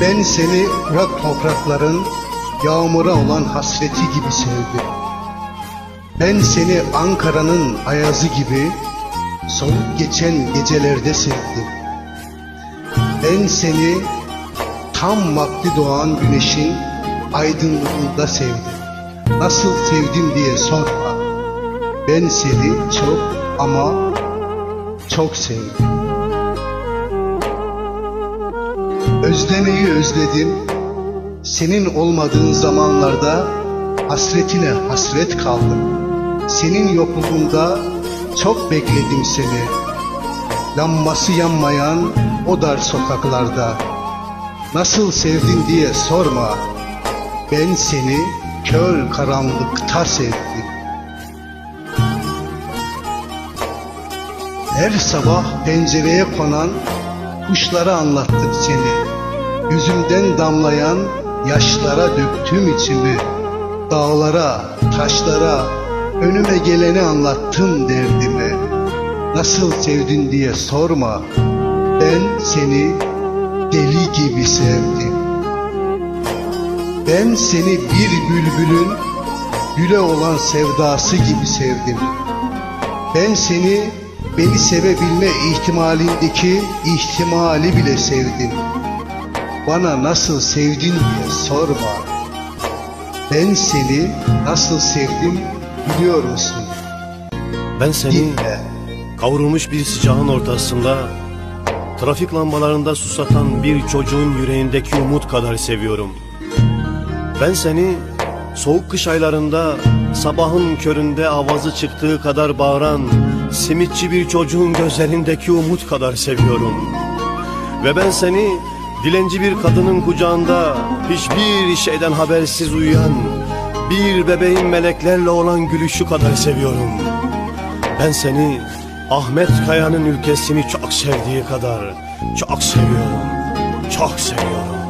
Ben seni kurak toprakların yağmura olan hasreti gibi sevdim. Ben seni Ankara'nın ayazı gibi soğuk geçen gecelerde sevdim. Ben seni tam vakti doğan güneşin aydınlığında sevdim. Nasıl sevdim diye sorma. Ben seni çok ama çok sevdim. Özlemeyi özledim. Senin olmadığın zamanlarda hasretine hasret kaldım. Senin yokluğunda çok bekledim seni. Lambası yanmayan o dar sokaklarda. Nasıl sevdin diye sorma. Ben seni kör karanlıkta sevdim. Her sabah pencereye konan kuşlara anlattım seni. Yüzümden damlayan yaşlara döktüm içimi. Dağlara, taşlara, önüme geleni anlattım derdimi. Nasıl sevdin diye sorma. Ben seni deli gibi sevdim. Ben seni bir bülbülün güle olan sevdası gibi sevdim. Ben seni beni sevebilme ihtimalindeki ihtimali bile sevdim. Bana nasıl sevdin diye sorma. Ben seni nasıl sevdim biliyor musun? Ben seni Dinle. kavrulmuş bir sıcağın ortasında Trafik lambalarında susatan bir çocuğun yüreğindeki umut kadar seviyorum Ben seni soğuk kış aylarında sabahın köründe avazı çıktığı kadar bağıran Simitçi bir çocuğun gözlerindeki umut kadar seviyorum Ve ben seni dilenci bir kadının kucağında hiçbir şeyden habersiz uyuyan bir bebeğin meleklerle olan gülüşü kadar seviyorum ben seni Ahmet Kaya'nın ülkesini çok sevdiği kadar çok seviyorum. Çok seviyorum.